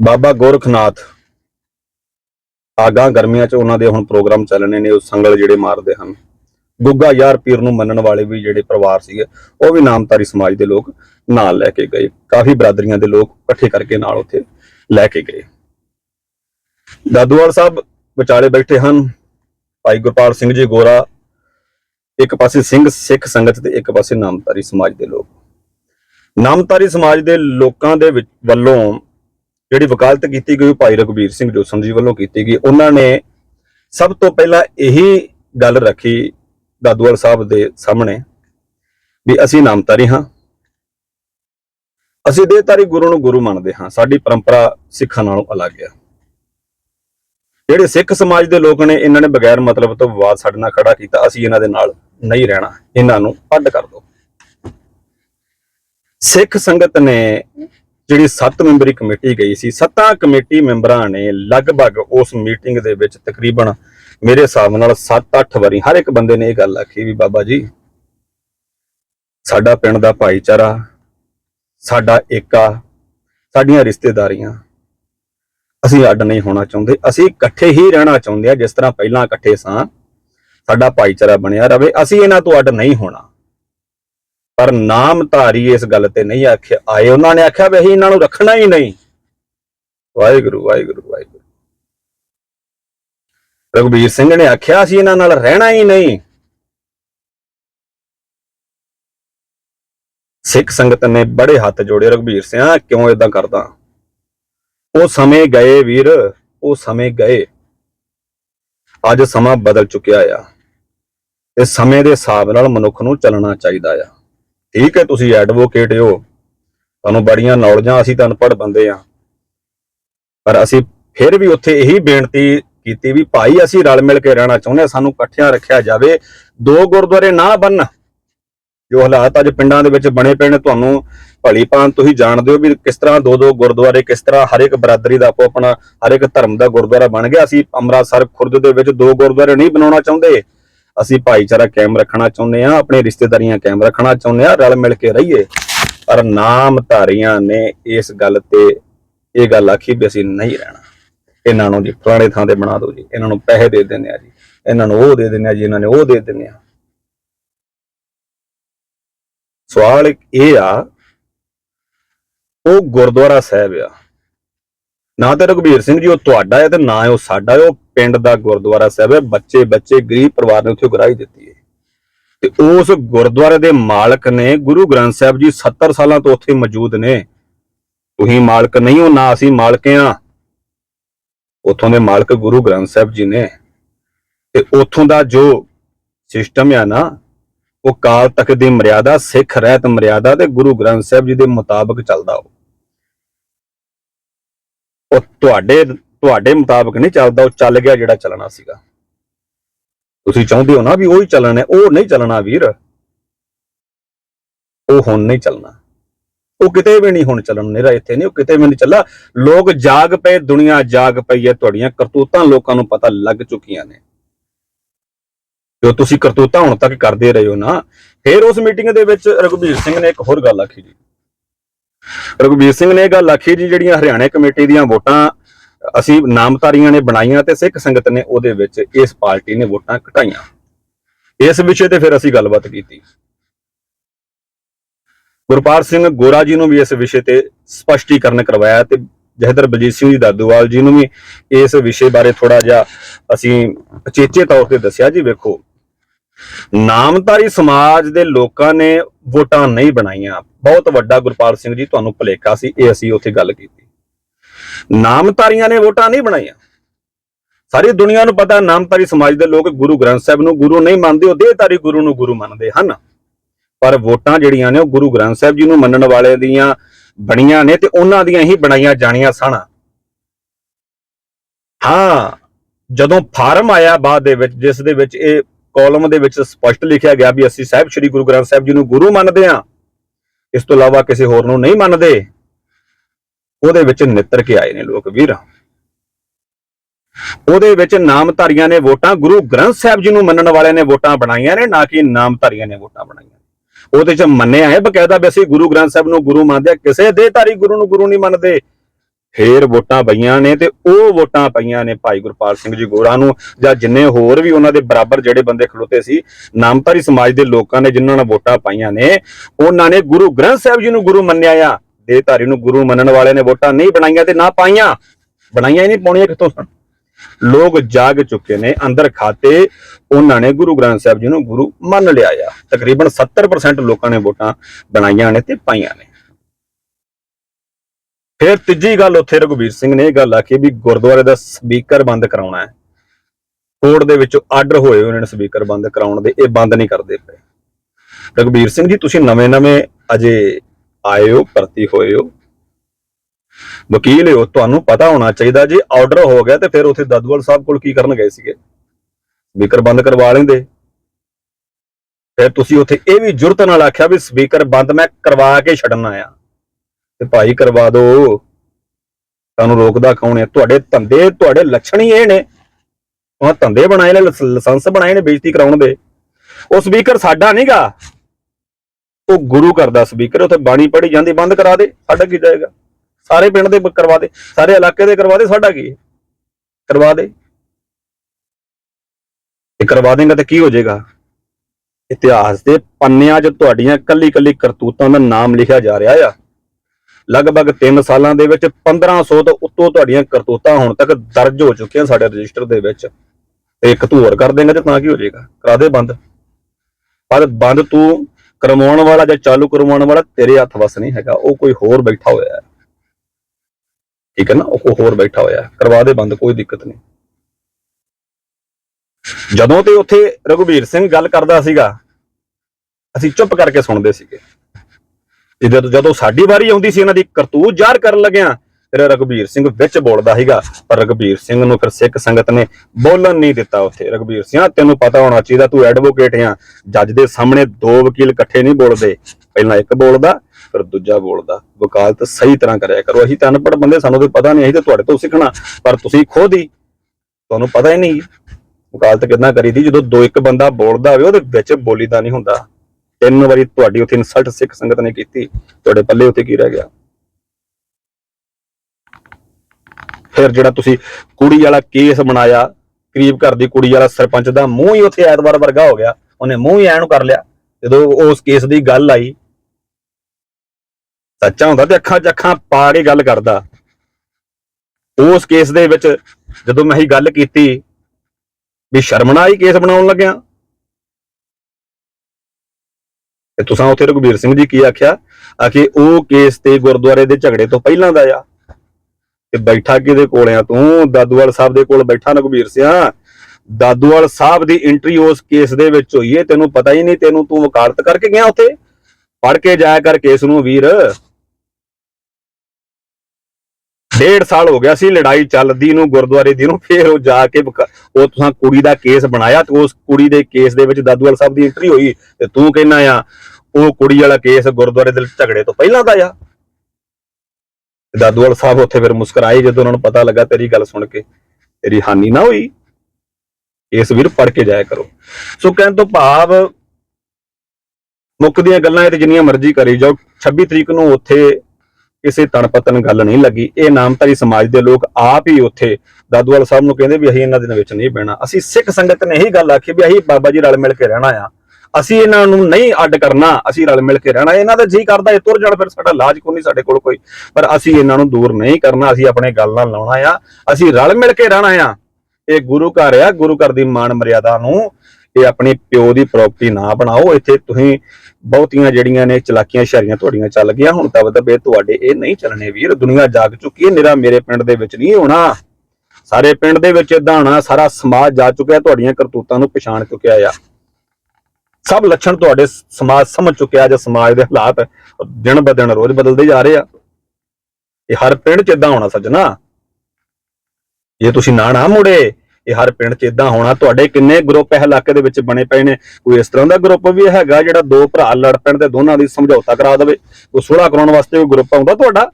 ਬਾਬਾ ਗੋਰਖਨਾਥ। ਆਗਾਂ ਗਰਮੀਆਂ 'ਚ ਉਹਨਾਂ ਦੇ ਹੁਣ ਪ੍ਰੋਗਰਾਮ ਚੱਲਣੇ ਨੇ, ਉਹ ਸੰਗਲ ਜਿਹੜੇ ਮਾਰਦੇ ਹਨ। ਗੁੱਗਾ ਯਾਰ ਪੀਰ ਨੂੰ ਮੰਨਣ ਵਾਲੇ ਵੀ ਜਿਹੜੇ ਪਰਿਵਾਰ ਸੀਗੇ, ਉਹ ਵੀ ਨਾਮਧਾਰੀ ਸਮਾਜ ਦੇ ਲੋਕ ਨਾਲ ਲੈ ਕੇ ਗਏ। ਕਾਫੀ ਬਰਾਦਰੀਆਂ ਦੇ ਲੋਕ ਇਕੱਠੇ ਕਰਕੇ ਨਾਲ ਉੱਥੇ ਲੈ ਕੇ ਗਏ। ਦਾਦੂਵਾਲ ਸਾਹਿਬ ਵਿਚਾਲੇ ਬੈਠੇ ਹਨ। ਭਾਈ ਗੁਰਪਾਲ ਸਿੰਘ ਜੀ ਗੋਰਾ, ਇੱਕ ਪਾਸੇ ਸਿੰਘ, ਸਿੱਖ ਸੰਗਤ ਤੇ ਇੱਕ ਪਾਸੇ ਨਾਮਧਾਰੀ ਸਮਾਜ ਦੇ ਲੋਕ। ਨਾਮਧਾਰੀ ਸਮਾਜ ਦੇ ਲੋਕਾਂ ਦੇ ਵੱਲੋਂ ਜਿਹੜੀ ਵਕਾਲਤ ਕੀਤੀ ਗਈ ਉਹ ਭਾਈ ਰਘਬੀਰ ਸਿੰਘ ਜੋਸਨ ਜੀ ਵੱਲੋਂ ਕੀਤੀ ਗਈ। ਉਹਨਾਂ ਨੇ ਸਭ ਤੋਂ ਪਹਿਲਾਂ ਇਹੀ ਗੱਲ ਰੱਖੀ ਦਾਦੂਵਾਲ ਸਾਹਿਬ ਦੇ ਸਾਹਮਣੇ ਵੀ ਅਸੀਂ ਨਾਮਤਾਰੀ ਹਾਂ। ਅਸੀਂ ਦੇਹਧਾਰੀ ਗੁਰੂ ਨੂੰ ਗੁਰੂ ਮੰਨਦੇ ਹਾਂ। ਸਾਡੀ ਪਰੰਪਰਾ ਸਿੱਖਾਂ ਨਾਲੋਂ ਅਲੱਗ ਹੈ ਜਿਹੜੇ ਸਿੱਖ ਸਮਾਜ ਦੇ ਲੋਕ ਨੇ, ਇਹਨਾਂ ਨੇ ਬਗੈਰ ਮਤਲਬ ਤੋਂ ਵਿਵਾਦ ਸਾਡੇ ਨਾਲ ਖੜਾ ਕੀਤਾ। ਅਸੀਂ ਇਹਨਾਂ ਦੇ ਨਾਲ ਨਹੀਂ ਰਹਿਣਾ। ਇਹਨਾਂ ਨੂੰ ਅੱਡ ਕਰ ਦਿਓ। ਸਿੱਖ ਸੰਗਤ ਨੇ ਜਿਹੜੀ 7 ਮੈਂਬਰੀ ਕਮੇਟੀ ਗਈ ਸੀ, ਸੱਤਾਂ ਕਮੇਟੀ ਮੈਂਬਰਾਂ ਨੇ ਲਗਭਗ ਉਸ ਮੀਟਿੰਗ ਦੇ ਵਿੱਚ ਤਕਰੀਬਨ ਮੇਰੇ ਹਿਸਾਬ ਨਾਲ 7-8 ਵਾਰੀ, ਹਰ ਇੱਕ ਬੰਦੇ ਨੇ ਇਹ ਗੱਲ ਆਖੀ ਵੀ ਬਾਬਾ ਜੀ, ਸਾਡਾ ਪਿੰਡ ਦਾ ਭਾਈਚਾਰਾ, ਸਾਡਾ ਏਕਾ, ਸਾਡੀਆਂ ਰਿਸ਼ਤੇਦਾਰੀਆਂ, ਅਸੀਂ ਅੱਡ ਨਹੀਂ ਹੋਣਾ ਚਾਹੁੰਦੇ, ਅਸੀਂ ਇਕੱਠੇ ਹੀ ਰਹਿਣਾ ਚਾਹੁੰਦੇ ਆ, ਜਿਸ ਤਰ੍ਹਾਂ ਪਹਿਲਾਂ ਇਕੱਠੇ ਸਾਂ, ਸਾਡਾ ਭਾਈਚਾਰਾ ਬਣਿਆ ਰਵੇ, ਅਸੀਂ ਇਹਨਾਂ ਤੋਂ ਅੱਡ ਨਹੀਂ ਹੋਣਾ। ਪਰ ਨਾਮਧਾਰੀ ਇਸ ਗੱਲ ਤੇ ਨਹੀਂ ਆਖਿਆ। ਆਏ ਉਹਨਾਂ ਨੇ ਆਖਿਆ ਵੀ ਅਸੀਂ ਇਹਨਾਂ ਨੂੰ ਰੱਖਣਾ ਹੀ ਨਹੀਂ। ਵਾਹਿਗੁਰੂ ਵਾਹਿਗੁਰੂ ਵਾਹਿਗੁਰੂ। ਰਘਬੀਰ ਸਿੰਘ ਨੇ ਆਖਿਆ ਸੀ ਇਹਨਾਂ ਨਾਲ ਰਹਿਣਾ ਹੀ ਨਹੀਂ। ਸਿੱਖ ਸੰਗਤ ਨੇ ਬੜੇ ਹੱਥ ਜੋੜੇ ਰਘਬੀਰ ਸਿੰਘ ਕਿਉਂ ਇਦਾਂ ਕਰਦਾ? ਉਹ ਸਮੇਂ ਗਏ ਵੀਰ, ਉਹ ਸਮੇਂ ਗਏ। ਅੱਜ ਸਮਾਂ ਬਦਲ ਚੁੱਕਿਆ ਆ। ਤੇ ਸਮੇਂ ਦੇ ਹਿਸਾਬ ਨਾਲ ਮਨੁੱਖ ਨੂੰ ਚੱਲਣਾ ਚਾਹੀਦਾ ਆ। ਠੀਕ ਹੈ, ਤੁਸੀਂ ਐਡਵੋਕੇਟ ਹੋ। ਤੁਹਾਨੂੰ ਬੜੀਆਂ ਨੌਲੇਜਾਂ ਅਸੀਂ ਤਾਂ ਅਨਪੜ੍ਹ ਬੰਦੇ ਆ। ਪਰ ਅਸੀਂ ਫਿਰ ਵੀ ਉੱਥੇ ਇਹੀ ਬੇਨਤੀ ਕੀਤੀ ਵੀ ਭਾਈ, ਅਸੀਂ ਰਲ ਮਿਲ ਕੇ ਰਹਿਣਾ ਚਾਹੁੰਦੇ ਹਾਂ ਸਾਨੂੰ ਇਕੱਠਿਆਂ ਰੱਖਿਆ ਜਾਵੇ। ਦੋ ਗੁਰਦੁਆਰੇ ਨਾ ਬੰਨ ਜੋ ਹਾਲਾਤ ਅੱਜ ਪਿੰਡਾਂ ਦੇ ਵਿੱਚ ਬਣੇ ਪਏ ਨੇ, ਤੁਹਾਨੂੰ ਭਲੀ ਭਾਂਤ ਤੁਸੀਂ ਜਾਣਦੇ ਹੋ ਵੀ ਕਿਸ ਤਰ੍ਹਾਂ ਦੋ ਦੋ ਗੁਰਦੁਆਰੇ, ਕਿਸ ਤਰ੍ਹਾਂ ਹਰ ਇੱਕ ਬਰਾਦਰੀ ਦਾ ਆਪੋ ਆਪਣਾ ਹਰ ਇੱਕ ਧਰਮ ਦਾ ਗੁਰਦੁਆਰਾ ਬਣ ਗਿਆ। ਅਸੀਂ ਅੰਮ੍ਰਿਤਸਰ ਖੁਰਦ ਦੇ ਵਿੱਚ ਦੋ ਗੁਰਦੁਆਰੇ ਨਹੀਂ ਬਣਾਉਣਾ ਚਾਹੁੰਦੇ। ਅਸੀਂ ਭਾਈਚਾਰਾ ਕਾਇਮ ਰੱਖਣਾ ਚਾਹੁੰਦੇ ਆ ਆਪਣੇ ਰਿਸ਼ਤੇਦਾਰੀਆਂ ਕਾਇਮ ਰੱਖਣਾ ਚਾਹੁੰਦੇ ਆ ਰਲ ਮਿਲ ਕੇ ਰਹੀਏ। ਪਰ ਨਾਮਧਾਰੀਆਂ ਨੇ ਇਸ ਗੱਲ ਤੇ ਇਹ ਗੱਲ ਆਖੀ ਵੀ ਅਸੀਂ ਨਹੀਂ ਰਹਿਣਾ। ਇਹਨਾਂ ਨੂੰ ਜੀ ਫਲਾਣੇ ਥਾਂ ਤੇ ਬਣਾ ਦਿਓ ਜੀ, ਇਹਨਾਂ ਨੂੰ ਪੈਸੇ ਦੇ ਦਿੰਦੇ ਆ ਜੀ, ਇਹਨਾਂ ਨੂੰ ਉਹ ਦੇ ਦਿੰਦੇ ਆ ਜੀ, ਇਹਨਾਂ ਨੇ ਉਹ ਦੇ ਦਿੰਦੇ ਆ ਸਵਾਲ ਇੱਕ ਇਹ ਆ, ਉਹ ਗੁਰਦੁਆਰਾ ਸਾਹਿਬ ਆ ਨਾ ਤਾਂ ਰਘਬੀਰ ਸਿੰਘ ਜੀ, ਉਹ ਤੁਹਾਡਾ ਹੈ ਤੇ ਨਾ ਉਹ ਸਾਡਾ ਹੈ। ਉਹ ਪਿੰਡ ਦਾ ਗੁਰਦੁਆਰਾ ਸਾਹਿਬ ਹੈ। ਬੱਚੇ ਬੱਚੇ, ਗਰੀਬ ਪਰਿਵਾਰ ਨੇ ਉੱਥੇ ਗਰਾਈ ਦਿੱਤੀ ਹੈ। ਤੇ ਉਸ ਗੁਰਦੁਆਰੇ ਦੇ ਮਾਲਕ ਨੇ ਗੁਰੂ ਗ੍ਰੰਥ ਸਾਹਿਬ ਜੀ 70 ਸਾਲਾਂ ਤੋਂ ਉੱਥੇ ਮੌਜੂਦ ਨੇ। ਤੁਸੀਂ ਮਾਲਕ ਨਹੀਂ ਹੋ, ਨਾ ਅਸੀਂ ਮਾਲਕ ਆ ਉੱਥੋਂ ਦੇ ਮਾਲਕ ਗੁਰੂ ਗ੍ਰੰਥ ਸਾਹਿਬ ਜੀ ਨੇ। ਤੇ ਉੱਥੋਂ ਦਾ ਜੋ ਸਿਸਟਮ ਆ ਨਾ, ਉਹ ਕਾਲ ਤੱਕ ਦੀ ਮਰਿਆਦਾ, ਸਿੱਖ ਰਹਿਤ ਮਰਿਆਦਾ ਤੇ ਗੁਰੂ ਗ੍ਰੰਥ ਸਾਹਿਬ ਜੀ ਦੇ ਮੁਤਾਬਕ ਚੱਲਦਾ ਉਹ। ਉਹ ਤੁਹਾਡੇ ਤੁਹਾਡੇ ਮੁਤਾਬਕ ਨਹੀਂ ਚੱਲਦਾ, ਉਹ ਚੱਲ ਗਿਆ ਜਿਹੜਾ ਚੱਲਣਾ ਸੀਗਾ। ਤੁਸੀਂ ਚਾਹੁੰਦੇ ਹੋ ਨਾ ਵੀ ਉਹ ਹੀ ਚੱਲਣਾ ਹੈ, ਉਹ ਨਹੀਂ ਚੱਲਣਾ ਵੀਰ। ਉਹ ਹੁਣ ਨਹੀਂ ਚੱਲਣਾ। ਉਹ ਕਿਤੇ ਵੀ ਨਹੀਂ ਹੁਣ ਚੱਲਣ ਨੇਰਾ ਇੱਥੇ ਨਹੀਂ, ਉਹ ਕਿਤੇ ਵੀ ਨਹੀਂ ਚੱਲਾ ਲੋਕ ਜਾਗ ਪਏ, ਦੁਨੀਆ ਜਾਗ ਪਈ ਹੈ, ਤੁਹਾਡੀਆਂ ਕਰਤੂਤਾਂ ਲੋਕਾਂ ਨੂੰ ਪਤਾ ਲੱਗ ਚੁੱਕੀਆਂ ਨੇ। ਜੋ ਤੁਸੀਂ ਕਰਤੂਤਾਂ ਹੁਣ ਤੱਕ ਕਰਦੇ ਰਹੇ ਹੋ ਨਾ, ਫਿਰ ਉਸ ਮੀਟਿੰਗ ਦੇ ਵਿੱਚ ਰਘੁਬੀਰ ਸਿੰਘ ਨੇ ਇੱਕ ਹੋਰ ਗੱਲ ਆਖੀ ਜੀ। ਰਘੁਬੀਰ ਸਿੰਘ ਨੇ ਇਹ ਗੱਲ ਆਖੀ ਜੀ, ਜਿਹੜੀਆਂ ਹਰਿਆਣਾ ਕਮੇਟੀ ਦੀਆਂ ਵੋਟਾਂ ਅਸੀਂ ਨਾਮਧਾਰੀਆਂ ਨੇ ਬਣਾਈਆਂ ਤੇ ਸਿੱਖ ਸੰਗਤ ਨੇ ਉਹਦੇ ਵਿੱਚ ਇਸ ਪਾਰਟੀ ਨੇ ਵੋਟਾਂ ਘਟਾਈਆਂ। ਇਸ ਵਿਸ਼ੇ ਤੇ ਫਿਰ ਅਸੀਂ ਗੱਲਬਾਤ ਕੀਤੀ। ਗੁਰਪਾਲ ਸਿੰਘ ਗੋਰਾ ਜੀ ਨੂੰ ਵੀ ਇਸ ਵਿਸ਼ੇ ਤੇ ਸਪਸ਼ਟੀਕਰਨ ਕਰਵਾਇਆ ਤੇ ਜਹਦਰ ਬਲਜੀਤ ਸਿੰਘ ਜੀ ਦਾਦੂਵਾਲ ਜੀ ਨੂੰ ਵੀ ਇਸ ਵਿਸ਼ੇ ਬਾਰੇ ਥੋੜਾ ਜਿਹਾ ਅਸੀਂ ਅਚੇਚੇ ਤੌਰ ਤੇ ਦੱਸਿਆ ਜੀ, ਵੇਖੋ। ਨਾਮਧਾਰੀ ਸਮਾਜ ਦੇ ਲੋਕਾਂ ਨੇ ਵੋਟਾਂ ਨਹੀਂ ਬਣਾਈਆਂ। ਬਹੁਤ ਵੱਡਾ ਗੁਰਪਾਲ ਸਿੰਘ ਜੀ ਤੁਹਾਨੂੰ ਭੁਲੇਖਾ ਸੀ, ਇਹ ਅਸੀਂ ਉੱਥੇ ਗੱਲ ਕੀਤੀ। ਨਾਮਧਾਰੀਆਂ ਨੇ ਵੋਟਾਂ ਨਹੀਂ ਬਣਾਈਆਂ। ਸਾਰੀ ਦੁਨੀਆ ਨੂੰ ਪਤਾ, ਨਾਮਧਾਰੀ ਸਮਾਜ ਦੇ ਲੋਕ ਗੁਰੂ ਗ੍ਰੰਥ ਸਾਹਿਬ ਨੂੰ ਗੁਰੂ ਨਹੀਂ ਮੰਨਦੇ, ਉਹ ਦੇਹਧਾਰੀ ਗੁਰੂ ਨੂੰ ਗੁਰੂ ਮੰਨਦੇ ਹਨ। ਪਰ ਵੋਟਾਂ ਜਿਹੜੀਆਂ ਨੇ ਉਹ ਗੁਰੂ ਗ੍ਰੰਥ ਸਾਹਿਬ ਜੀ ਨੂੰ ਮੰਨਣ ਵਾਲੇ ਦੀਆਂ ਬਣੀਆਂ ਨੇ ਤੇ ਉਹਨਾਂ ਦੀਆਂ ਹੀ ਬਣਾਈਆਂ ਜਾਣੀਆਂ ਸਨ। ਹਾਂ, ਜਦੋਂ ਫਾਰਮ ਆਇਆ ਬਾਅਦ ਦੇ ਵਿੱਚ, ਜਿਸ ਦੇ ਵਿੱਚ ਇਹ ਕਾਲਮ ਦੇ ਵਿੱਚ ਸਪਸ਼ਟ ਲਿਖਿਆ ਗਿਆ ਵੀ ਅਸੀਂ ਸਾਹਿਬ ਸ੍ਰੀ ਗੁਰੂ ਗ੍ਰੰਥ ਸਾਹਿਬ ਜੀ ਨੂੰ ਗੁਰੂ ਮੰਨਦੇ ਹਾਂ। ਇਸ ਤੋਂ ਇਲਾਵਾ ਕਿਸੇ ਹੋਰ ਨੂੰ ਨਹੀਂ ਮੰਨਦੇ। ਉਹਦੇ ਵਿੱਚ ਨਿੱਤਰ ਕੇ ਆਏ ਨੇ ਲੋਕ ਵੀਰ। ਉਹਦੇ ਵਿੱਚ ਨਾਮਧਾਰੀਆਂ ਨੇ ਵੋਟਾਂ, ਗੁਰੂ ਗ੍ਰੰਥ ਸਾਹਿਬ ਜੀ ਨੂੰ ਮੰਨਣ ਵਾਲਿਆਂ ਨੇ ਵੋਟਾਂ ਬਣਾਈਆਂ ਨੇ, ਨਾ ਕਿ ਨਾਮਧਾਰੀਆਂ ਨੇ ਵੋਟਾਂ ਬਣਾਈਆਂ ਉਹਦੇ ਚ ਮੰਨਿਆ ਹੈ ਬਕਾਇਦਾ ਵੀ ਅਸੀਂ ਗੁਰੂ ਗ੍ਰੰਥ ਸਾਹਿਬ ਨੂੰ ਗੁਰੂ ਮੰਨਦੇ ਆ ਕਿਸੇ ਦੇਹਧਾਰੀ ਗੁਰੂ ਨੂੰ ਗੁਰੂ ਨਹੀਂ ਮੰਨਦੇ। ਫੇਰ ਵੋਟਾਂ ਪਈਆਂ ਨੇ ਤੇ ਉਹ ਵੋਟਾਂ ਪਈਆਂ ਨੇ ਭਾਈ ਗੁਰਪਾਲ ਸਿੰਘ ਜੀ ਗੋਰਾ ਨੂੰ ਜਾਂ ਜਿੰਨੇ ਹੋਰ ਵੀ ਉਹਨਾਂ ਦੇ ਬਰਾਬਰ ਜਿਹੜੇ ਬੰਦੇ ਖਲੋਤੇ ਸੀ, ਨਾਮਧਾਰੀ ਸਮਾਜ ਦੇ ਲੋਕਾਂ ਨੇ ਜਿਨ੍ਹਾਂ ਨੇ ਵੋਟਾਂ ਪਾਈਆਂ ਨੇ, ਉਹਨਾਂ ਨੇ ਗੁਰੂ ਗ੍ਰੰਥ ਸਾਹਿਬ ਜੀ ਨੂੰ ਗੁਰੂ ਮੰਨਿਆ ਆ। ਦੇ ਧਾਰੀ ਨੂੰ ਗੁਰੂ ਮੰਨਣ ਵਾਲੇ ਨੇ ਵੋਟਾਂ ਨਹੀਂ ਬਣਾਈਆਂ ਤੇ ਨਾ ਪਾਈਆਂ। ਬਣਾਈਆਂ ਹੀ ਨਹੀਂ ਪਾਉਣੀਆਂ ਕਿੱਥੋਂ? ਸਨ ਲੋਕ ਜਾਗ ਚੁੱਕੇ ਨੇ, ਅੰਦਰ ਖਾਤੇ ਉਹਨਾਂ ਨੇ ਗੁਰੂ ਗ੍ਰੰਥ ਸਾਹਿਬ ਜੀ ਨੂੰ ਗੁਰੂ ਮੰਨ ਲਿਆ ਆ। ਤਕਰੀਬਨ 70% ਲੋਕਾਂ ਨੇ ਵੋਟਾਂ ਬਣਾਈਆਂ ਨੇ ਤੇ ਪਾਈਆਂ ਨੇ। ਫਿਰ ਤੀਜੀ ਗੱਲ ਉੱਥੇ ਰਘੁਬੀਰ ਸਿੰਘ ਨੇ ਇਹ ਗੱਲ ਆਖੀ ਵੀ ਗੁਰਦੁਆਰੇ ਦਾ ਸਪੀਕਰ ਬੰਦ ਕਰਾਉਣਾ ਹੈ। ਕੋਰਟ ਦੇ ਵਿੱਚ ਆਰਡਰ ਹੋਏ ਉਹਨਾਂ ਨੇ ਸਪੀਕਰ ਬੰਦ ਕਰਾਉਣ ਦੇ, ਇਹ ਬੰਦ ਨਹੀਂ ਕਰਦੇ ਪਏ। ਰਘੁਬੀਰ ਸਿੰਘ ਜੀ, ਤੁਸੀਂ ਨਵੇਂ-ਨਵੇਂ ਅਜੇ ਆਏ ਹੋ, ਭਰਤੀ ਹੋਏ ਹੋ। ਵਕੀਲ ਹੋ, ਤੁਹਾਨੂੰ ਪਤਾ ਹੋਣਾ ਚਾਹੀਦਾ, ਜੇ ਆਰਡਰ ਹੋ ਗਿਆ ਤੇ ਫਿਰ ਉੱਥੇ ਦਾਦੂਵਾਲ ਸਾਹਿਬ ਕੋਲ ਕੀ ਕਰਨ ਗਏ ਸੀਗੇ? ਸਪੀਕਰ ਬੰਦ ਕਰਵਾ ਲੈਂਦੇ। ਫਿਰ ਤੁਸੀਂ ਉੱਥੇ ਇਹ ਵੀ ਜੁਰਤ ਨਾਲ ਆਖਿਆ ਵੀ ਸਪੀਕਰ ਬੰਦ ਮੈਂ ਕਰਵਾ ਕੇ ਛੱਡਣਾ ਆ ਤੇ ਭਾਈ ਕਰਵਾ ਦਿਓ ਤੁਹਾਨੂੰ ਰੋਕਦਾ ਕੌਣ ਹੈ? ਤੁਹਾਡੇ ਧੰਦੇ, ਤੁਹਾਡੇ ਲੱਛਣ ਹੀ ਇਹ ਨੇ। ਉਹ ਧੰਦੇ ਬਣਾਏ ਨੇ ਲਾਇਸੈਂਸ ਬਣਾਏ ਨੇ, ਬੇਇੱਜ਼ਤੀ ਕਰਾਉਣ ਦੇ। ਉਹ ਸਪੀਕਰ ਸਾਡਾ ਨਹੀਂਗਾ। ਉਹ ਗੁਰੂ ਕਰਦਾ ਸਪੀਕਰ ਉੱਥੇ ਬਾਣੀ ਪੜੀ ਜਾਂਦੀ, ਬੰਦ ਕਰਾ ਦੇ। ਸਾਡਾ ਕੀ ਜਾਏਗਾ? ਸਾਰੇ ਪਿੰਡ ਦੇ ਕਰਵਾ ਦੇ। ਸਾਰੇ ਇਲਾਕੇ ਦੇ ਕਰਵਾ ਦੇ, ਸਾਡਾ ਕੀ ਕਰਵਾ ਦੇ। ਇਹ ਕਰਵਾ ਦੇਗਾ ਤੇ ਕੀ ਹੋ ਜਾਏਗਾ? ਇਤਿਹਾਸ ਦੇ ਪੰਨਿਆਂ 'ਚ ਤੁਹਾਡੀਆਂ ਕੱਲੀ ਕੱਲੀ ਕਰਤੂਤਾਂ ਦਾ ਨਾਮ ਲਿਖਿਆ ਜਾ ਰਿਹਾ ਆ। ਲਗਭਗ 3 ਸਾਲਾਂ ਦੇ ਵਿੱਚ 1500 ਤੋਂ ਉੱਤੋਂ ਤੁਹਾਡੀਆਂ ਕਰਤੂਤਾਂ ਹੁਣ ਤੱਕ ਦਰਜ ਹੋ ਚੁੱਕੀਆਂ ਸਾਡੇ ਰਜਿਸਟਰ ਦੇ ਵਿੱਚ। ਤੇ ਇੱਕ ਤੂੰ ਹੋਰ ਕਰ ਦੇਂਗਾ ਤੇ ਤਾਂ ਕੀ ਹੋ ਜਾਏਗਾ? ਕਰਾ ਦੇ ਬੰਦ। ਪਰ ਬੰਦ ਤੂੰ ਕਰਵਾਉਣ ਵਾਲਾ ਜਾਂ ਚਾਲੂ ਕਰਵਾਉਣ ਵਾਲਾ ਤੇਰੇ ਹੱਥ ਵਸ ਨਹੀਂ ਹੈਗਾ। ਉਹ ਕੋਈ ਹੋਰ ਬੈਠਾ ਹੋਇਆ ਹੈ। ਠੀਕ ਹੈ ਨਾ? ਉਹ ਕੋਈ ਹੋਰ ਬੈਠਾ ਹੋਇਆ ਹੈ। ਕਰਵਾ ਦੇ ਬੰਦ, ਕੋਈ ਦਿੱਕਤ ਨਹੀਂ। ਜਦੋਂ ਤੇ ਉੱਥੇ ਰਘੁਬੀਰ ਸਿੰਘ ਗੱਲ ਕਰਦਾ ਸੀਗਾ, ਅਸੀਂ ਚੁੱਪ ਕਰਕੇ ਸੁਣਦੇ ਸੀਗੇ। ਜਦੋਂ ਜਦੋਂ ਸਾਡੀ ਵਾਰੀ ਆਉਂਦੀ ਸੀ, ਇਹਨਾਂ ਦੀ ਕਰਤੂਤ ਜ਼ਾਹਰ ਕਰਨ ਲੱਗਿਆ, ਫਿਰ ਰਘੁਬੀਰ ਸਿੰਘ ਵਿੱਚ ਬੋਲਦਾ ਸੀਗਾ। ਪਰ ਰਘੁਬੀਰ ਸਿੰਘ ਨੂੰ ਫਿਰ ਸਿੱਖ ਸੰਗਤ ਨੇ ਬੋਲਣ ਨਹੀਂ ਦਿੱਤਾ ਉੱਥੇ। ਰਘੁਬੀਰ ਸਿੰਘ, ਤੈਨੂੰ ਪਤਾ ਹੋਣਾ ਚਾਹੀਦਾ, ਤੂੰ ਐਡਵੋਕੇਟ ਆ। ਜੱਜ ਦੇ ਸਾਹਮਣੇ ਦੋ ਵਕੀਲ ਇਕੱਠੇ ਨਹੀਂ ਬੋਲਦੇ। ਪਹਿਲਾਂ ਇੱਕ ਬੋਲਦਾ, ਫਿਰ ਦੂਜਾ ਬੋਲਦਾ। ਵਕਾਲਤ ਸਹੀ ਤਰ੍ਹਾਂ ਕਰਿਆ ਕਰੋ। ਅਸੀਂ ਤਾਂ ਅਨਪੜ੍ਹ ਬੰਦੇ, ਸਾਨੂੰ ਤਾਂ ਪਤਾ ਨਹੀਂ, ਅਸੀਂ ਤਾਂ ਤੁਹਾਡੇ ਤੋਂ ਸਿੱਖਣਾ। ਪਰ ਤੁਸੀਂ ਖੁਦ ਹੀ, ਤੁਹਾਨੂੰ ਪਤਾ ਹੀ ਨਹੀਂ ਵਕਾਲਤ ਕਿਦਾਂ ਕਰੀਦੀ। ਜਦੋਂ ਦੋ ਇੱਕ ਬੰਦਾ ਬੋਲਦਾ ਹੋਵੇ, ਉਹਦੇ ਵਿੱਚ ਬੋਲੀ ਦਾ ਨਹੀਂ ਹੁੰਦਾ। ਤਿੰਨ ਵਾਰੀ ਤੁਹਾਡੀ ਉੱਥੇ ਇਨਸਲਟ ਸਿੱਖ ਸੰਗਤ ਨੇ ਕੀਤੀ, ਤੁਹਾਡੇ ਪੱਲੇ ਉੱਤੇ ਕੀ ਰਹਿ ਗਿਆ? ਫਿਰ ਜਿਹੜਾ ਤੁਸੀਂ ਕੁੜੀ ਵਾਲਾ ਕੇਸ ਬਣਾਇਆ ਕਰੀਬ ਘਰ ਦੀ ਕੁੜੀ ਵਾਲਾ ਸਰਪੰਚ ਦਾ, ਮੂੰਹ ਹੀ ਉੱਥੇ ਐਤਵਾਰ ਵਰਗਾ ਹੋ ਗਿਆ, ਉਹਨੇ ਮੂੰਹ ਹੀ ਐਂ ਕਰ ਲਿਆ, ਜਦੋਂ ਉਸ ਕੇਸ ਦੀ ਗੱਲ ਆਈ, ਸੱਚਾ ਹੁੰਦਾ ਤੇ ਅੱਖਾਂ 'ਚ ਅੱਖਾਂ ਪਾ ਕੇ ਗੱਲ ਕਰਦਾ। ਉਸ ਕੇਸ ਦੇ ਵਿੱਚ ਜਦੋਂ ਮੈਂ ਇਹ ਗੱਲ ਕੀਤੀ, ਵੀ ਸ਼ਰਮ ਹੀ ਕੇਸ ਬਣਾਉਣ ਲੱਗਿਆ ਤੇ ਤੁਸੀਂ ਉੱਥੇ ਰਘੁਬੀਰ ਸਿੰਘ ਜੀ ਕੀ ਆਖਿਆ? ਆ ਉਹ ਕੇਸ ਤੇ ਗੁਰਦੁਆਰੇ ਦੇ ਝਗੜੇ ਤੋਂ ਪਹਿਲਾਂ ਦਾ ਆ। ਤੇ ਬੈਠਾ ਕਿਹਦੇ ਕੋਲ ਆ ਤੂੰ? ਦਾਦੂਵਾਲ ਸਾਹਿਬ ਦੇ ਕੋਲ ਬੈਠਾ ਰਘੁਬੀਰ ਸਿਆ। ਦਾਦੂਵਾਲ ਸਾਹਿਬ ਦੀ ਐਂਟਰੀ ਉਸ ਕੇਸ ਦੇ ਵਿੱਚ ਹੋਈ ਏ, ਤੈਨੂੰ ਪਤਾ ਹੀ ਨਹੀਂ, ਤੈਨੂੰ ਤੂੰ ਵਕਾਲਤ ਕਰਕੇ ਗਿਆ ਉੱਥੇ? ਪੜ ਕੇ ਜਾਇਆ ਕਰ ਕੇਸ ਨੂੰ ਵੀਰ। ਡੇਢ ਸਾਲ ਹੋ ਗਿਆ ਸੀ, ਲੜਾਈ ਚੱਲਦੀ ਨੂੰ, ਗੁਰਦੁਆਰੇ ਦੀ ਨੂੰ, ਫੇਰ ਉਹ ਜਾ ਕੇ ਉਹ ਤੁਸੀਂ ਕੁੜੀ ਦਾ ਕੇਸ ਬਣਾਇਆ ਤੇ ਉਸ ਕੁੜੀ ਦੇ ਕੇਸ ਦੇ ਵਿੱਚ ਦਾਦੂਵਾਲ ਸਾਹਿਬ ਦੀ ਐਂਟਰੀ ਹੋਈ ਤੇ ਤੂੰ ਕਹਿੰਦਾ ਆ, ਉਹ ਕੁੜੀ ਵਾਲਾ ਕੇਸ ਗੁਰਦੁਆਰੇ ਦੇ ਝਗੜੇ ਤੋਂ ਪਹਿਲਾਂ ਦਾ ਆ। ਦਾਦੂਵਾਲ ਸਾਹਿਬ ਉੱਥੇ ਫਿਰ ਮੁਸਕਰਾਏ ਜਦੋਂ ਉਹਨਾਂ ਨੂੰ ਪਤਾ ਲੱਗਾ ਤੇਰੀ ਗੱਲ ਸੁਣ ਕੇ, ਤੇਰੀ ਹਾਨੀ ਨਾ ਹੋਈ। ਇਸ ਵੀਰ ਪੜ ਕੇ ਜਾਇਆ ਕਰੋ। ਸੋ ਕਹਿਣ ਤੋਂ ਭਾਵ ਮੁੱਕ ਦੀਆਂ ਗੱਲਾਂ ਇਹ ਤੇ ਜਿੰਨੀਆਂ ਮਰਜ਼ੀ ਕਰੀ ਜਾਓ 26 ਤਰੀਕ ਨੂੰ ਉੱਥੇ ਕਿਸੇ ਤਣਪਤਨ ਗੱਲ ਨਹੀਂ ਲੱਗੀ। ਇਹ ਨਾਮਧਾਰੀ ਸਮਾਜ ਦੇ ਲੋਕ ਆਪ ਹੀ ਉੱਥੇ ਦਾਦੂਵਾਲ ਸਾਹਿਬ ਨੂੰ ਕਹਿੰਦੇ ਵੀ ਅਸੀਂ ਇਹਨਾਂ ਦਿਨਾਂ ਵਿੱਚ ਨਹੀਂ ਬਹਿਣਾ। ਅਸੀਂ ਸਿੱਖ ਸੰਗਤ ਨੇ ਇਹੀ ਗੱਲ ਆਖੀ ਵੀ ਅਸੀਂ ਬਾਬਾ ਜੀ ਰਲ ਮਿਲ ਕੇ ਰਹਿਣਾ ਆ। ਅਸੀਂ ਇਹਨਾਂ ਨੂੰ ਨਹੀਂ ਅੱਡ ਕਰਨਾ, ਅਸੀਂ ਰਲ ਮਿਲ ਕੇ ਰਹਿਣਾ। ਇਹਨਾਂ ਦਾ ਜੀ ਕਰਦਾ, ਇਹ ਤੁਰ ਜਾਣ, ਫਿਰ ਸਾਡਾ ਇਲਾਜ ਕੋਈ ਨਹੀਂ ਸਾਡੇ ਕੋਲ ਕੋਈ। ਪਰ ਅਸੀਂ ਇਹਨਾਂ ਨੂੰ ਦੂਰ ਨਹੀਂ ਕਰਨਾ, ਅਸੀਂ ਆਪਣੇ ਗੱਲ ਨਾਲ ਲਾਉਣਾ ਆ। ਅਸੀਂ ਰਲ ਮਿਲ ਕੇ ਰਹਿਣਾ ਆ। ਇਹ ਗੁਰੂ ਘਰ ਆ, ਗੁਰੂ ਘਰ ਦੀ ਮਾਣ ਮਰਿਆਦਾ ਨੂੰ ਇਹ ਆਪਣੀ ਪਿਓ ਦੀ ਪ੍ਰਾਪਰਟੀ ਨਾ ਬਣਾਓ, ਇੱਥੇ ਤੁਸੀਂ ਬਹੁਤੀਆਂ ਜਿਹੜੀਆਂ ਨੇ ਚਲਾਕੀਆਂ ਸ਼ਰੀਆਂ ਤੁਹਾਡੀਆਂ ਚੱਲ ਗਈਆਂ, ਹੁਣ ਤਾਂ ਦਬੇ ਤੁਹਾਡੇ ਇਹ ਨਹੀਂ ਚੱਲਣੇ ਵੀਰ, ਦੁਨੀਆ ਜਾਗ ਚੁੱਕੀ ਹੈ, ਨਿਰਾ ਮੇਰੇ ਪਿੰਡ ਦੇ ਵਿੱਚ ਨਹੀਂ ਹੋਣਾ। ਸਾਰੇ ਪਿੰਡ ਦੇ ਵਿੱਚ ਇਦਾਂ ਹੋਣਾ, ਸਾਰਾ ਸਮਾਜ ਜਾ ਚੁੱਕਿਆ, ਤੁਹਾਡੀਆਂ ਕਰਤੂਤਾਂ ਨੂੰ ਪਛਾਣ ਚੁੱਕਿਆ ਆ। ਸਭ ਲੱਛਣ ਤੁਹਾਡੇ ਸਮਾਜ ਸਮਝ ਚੁੱਕਿਆ ਜਾਂ ਸਮਾਜ ਦੇ ਹਾਲਾਤ ਦਿਨ ਬ ਦਿਨ ਰੋਜ਼ ਬਦਲਦੇ ਜਾ ਰਹੇ ਆ। ਇਹ ਹਰ ਪਿੰਡ 'ਚ ਇਦਾਂ ਹੋਣਾ ਸੱਜਣਾ। ਜੇ ਤੁਸੀਂ ਨਾ ਨਾ ਮੁੜੇ ਇਹ ਹਰ ਪਿੰਡ 'ਚ ਇਦਾਂ ਹੋਣਾ। ਤੁਹਾਡੇ ਕਿੰਨੇ ਗਰੁੱਪ ਇਹ ਇਲਾਕੇ ਦੇ ਵਿੱਚ ਬਣੇ ਪਏ ਨੇ? ਕੋਈ ਇਸ ਤਰ੍ਹਾਂ ਦਾ ਗਰੁੱਪ ਵੀ ਹੈਗਾ ਜਿਹੜਾ ਦੋ ਭਰਾ ਲੜ ਪੈਣ ਤੇ ਦੋਨਾਂ ਦੀ ਸਮਝੌਤਾ ਕਰਾ ਦੇਵੇ? ਕੋਈ ਸੁਲ੍ਹਾ ਕਰਾਉਣ ਵਾਸਤੇ ਕੋਈ ਗਰੁੱਪ ਆਉਂਦਾ ਤੁਹਾਡਾ?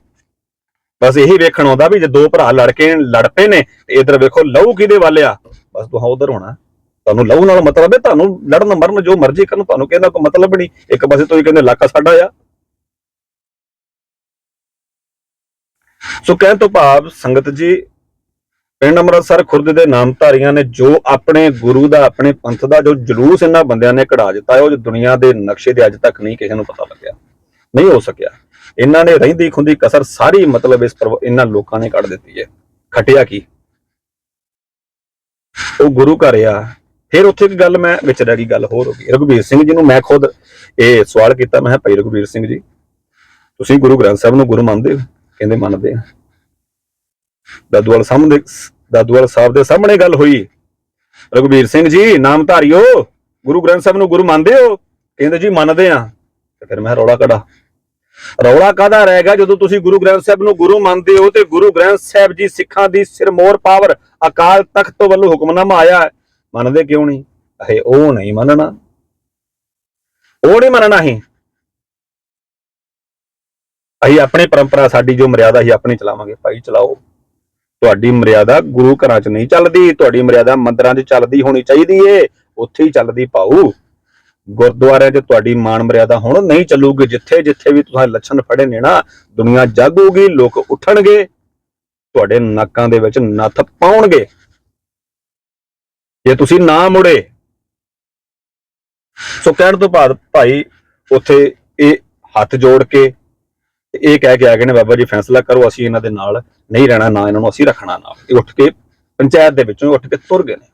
ਬਸ ਇਹੀ ਵੇਖਣ ਆਉਂਦਾ ਵੀ ਜੇ ਦੋ ਭਰਾ ਲੜ ਕੇ ਲੜ ਪਏ ਨੇ, ਤੇ ਇਧਰ ਵੇਖੋ ਲਹੂ ਕਿਹਦੇ ਵੱਲ ਆ? ਬਸ ਤੁਹਾਂ ਉਧਰ ਹੋਣਾ। ਤੁਹਾਨੂੰ ਲਹੂ ਨਾਲ ਮਤਲਬ ਹੈ ਤੁਹਾਨੂੰ ਲੜਨ ਮਰਨ ਜੋ ਮਰਜ਼ੀ ਕਰਨ, ਤੁਹਾਨੂੰ ਕਹਿੰਦਾ ਕੋਈ ਮਤਲਬ ਨਹੀਂ। ਇੱਕ ਪਾਸੇ ਤੁਸੀਂ ਕਹਿੰਦੇ ਇਲਾਕਾ ਸਾਡਾ ਆ। ਸੋ ਕਹਿਣ ਤੋਂ ਭਾਵ ਸੰਗਤ ਜੀ ਪਿੰਡ ਅੰਮ੍ਰਿਤਸਰ ਖੁਰਦ ਦੇ ਨਾਮਧਾਰੀਆਂ ਨੇ ਜੋ ਆਪਣੇ ਗੁਰੂ ਦਾ ਆਪਣੇ ਪੰਥ ਦਾ ਜੋ ਜਲੂਸ ਇਹਨਾਂ ਬੰਦਿਆਂ ਨੇ ਕਢਾ ਦਿੱਤਾ ਹੈ, ਉਹ ਦੁਨੀਆ ਦੇ ਨਕਸ਼ੇ ਦੇ ਅੱਜ ਤੱਕ ਨਹੀਂ ਕਿਸੇ ਨੂੰ ਪਤਾ ਲੱਗਿਆ ਨਹੀਂ ਹੋ ਸਕਿਆ। ਇਹਨਾਂ ਨੇ ਰਹਿੰਦੀ ਖੁੰਦੀ ਕਸਰ ਸਾਰੀ ਮਤਲਬ ਇਸ ਇਹਨਾਂ ਲੋਕਾਂ ਨੇ ਕੱਢ ਦਿੱਤੀ ਹੈ। ਖਟਿਆ ਕੀ? ਉਹ ਗੁਰੂ ਘਰ ਆ। ਫਿਰ ਉੱਥੇ ਇੱਕ ਗੱਲ ਮੈਂ ਵਿੱਚ ਰਹਿ ਗਈ ਗੱਲ ਹੋਰ ਹੋ ਗਈ। ਰਘੁਵੀਰ ਸਿੰਘ ਜੀ ਨੂੰ ਮੈਂ ਖੁਦ ਇਹ ਸਵਾਲ ਕੀਤਾ ਮੈਂ ਕਿਹਾ ਭਾਈ ਰਘੁਵੀਰ ਸਿੰਘ ਜੀ ਤੁਸੀਂ ਗੁਰੂ ਗ੍ਰੰਥ ਸਾਹਿਬ ਨੂੰ ਗੁਰੂ ਮੰਨਦੇ ਹੋ? ਕਹਿੰਦੇ ਮੰਨਦੇ ਆ ਦਾਦੂਵਾਲ ਸਾਹਮਣੇ ਦਾਦੂਵਾਲ ਸਾਹਿਬ ਦੇ ਸਾਹਮਣੇ ਗੱਲ ਹੋਈ। ਰਘੁਵੀਰ ਸਿੰਘ ਜੀ, ਨਾਮ ਧਾਰਿਓ। ਗੁਰੂ ਗ੍ਰੰਥ ਸਾਹਿਬ ਨੂੰ ਗੁਰੂ ਮੰਨਦੇ ਹੋ? ਕਹਿੰਦੇ ਜੀ, ਮੰਨਦੇ ਆ ਤੇ ਫਿਰ ਮੈਂ ਰੌਲਾ ਕਢਾ ਰੌਲਾ ਕਾਦਾ ਰਹੇਗਾ ਜਦੋਂ ਤੁਸੀਂ ਗੁਰੂ ਗ੍ਰੰਥ ਸਾਹਿਬ ਨੂੰ ਗੁਰੂ ਮੰਨਦੇ ਹੋ ਤੇ ਗੁਰੂ ਗ੍ਰੰਥ ਸਾਹਿਬ ਜੀ ਸਿੱਖਾਂ ਦੀ ਸਿਰਮੌਰ ਪਾਵਰ ਅਕਾਲ ਤਖਤ ਤੋਂ ਵੱਲੋਂ ਹੁਕਮਨਾਮਾ ਆਇਆ ਹੈ। ਮੰਨਦੇ ਕਿਉਂ ਨਹੀਂ? ਅਹੇ ਉਹ ਨਹੀਂ ਮੰਨਣਾ। ਉਹ ਨਹੀਂ ਮੰਨਣਾ ਹੀ ਅਸੀਂ ਆਪਣੀ ਪਰੰਪਰਾ, ਸਾਡੀ ਜੋ ਮਰਿਆਦਾ ਅਸੀਂ ਆਪਣੀ ਚਲਾਵਾਂਗੇ। ਭਾਈ ਚਲਾਓ। ਤੁਹਾਡੀ ਮਰਿਆਦਾ ਗੁਰੂ ਘਰਾਂ 'ਚ ਨਹੀਂ ਚੱਲਦੀ, ਤੁਹਾਡੀ ਮਰਿਆਦਾ ਮੰਦਰਾਂ 'ਚ ਚੱਲਦੀ ਹੋਣੀ ਚਾਹੀਦੀ ਏ, ਉੱਥੇ ਹੀ ਚੱਲਦੀ ਪਾਉ ਗੁਰਦੁਆਰਿਆਂ 'ਚ ਤੁਹਾਡੀ ਮਾਨ ਮਰਿਆਦਾ ਹੁਣ ਨਹੀਂ ਚੱਲੂਗੀ, ਜਿੱਥੇ ਜਿੱਥੇ ਵੀ ਤੁਸੀਂ ਲੱਛਣ ਫੜੇ ਨੇ ਨਾ, ਦੁਨੀਆ ਜਾਗੂਗੀ, ਲੋਕ ਉੱਠਣਗੇ, ਤੁਹਾਡੇ ਨੱਕਾਂ ਦੇ ਵਿੱਚ ਨੱਥ ਪਾਉਣਗੇ। ਜੇ ਤੁਸੀਂ ਨਾ ਮੁੜੇ, ਸੋ ਕਹਿਣ ਤੋਂ ਬਾਅਦ ਭਾਈ ਉੱਥੇ ਇਹ ਹੱਥ ਜੋੜ ਕੇ, ਇਹ ਕਹਿ ਕੇ ਆ ਗਏ ਨੇ, ਬਾਬਾ ਜੀ ਫੈਸਲਾ ਕਰੋ, ਅਸੀਂ ਇਹਨਾਂ ਦੇ ਨਾਲ ਨਹੀਂ ਰਹਿਣਾ, ਨਾ ਇਹਨਾਂ ਨੂੰ ਅਸੀਂ ਰੱਖਣਾ ਨਾਲ ਇਹ ਉੱਠ ਕੇ ਪੰਚਾਇਤ ਦੇ ਵਿੱਚੋਂ ਉੱਠ ਕੇ ਤੁਰ ਗਏ ਨੇ।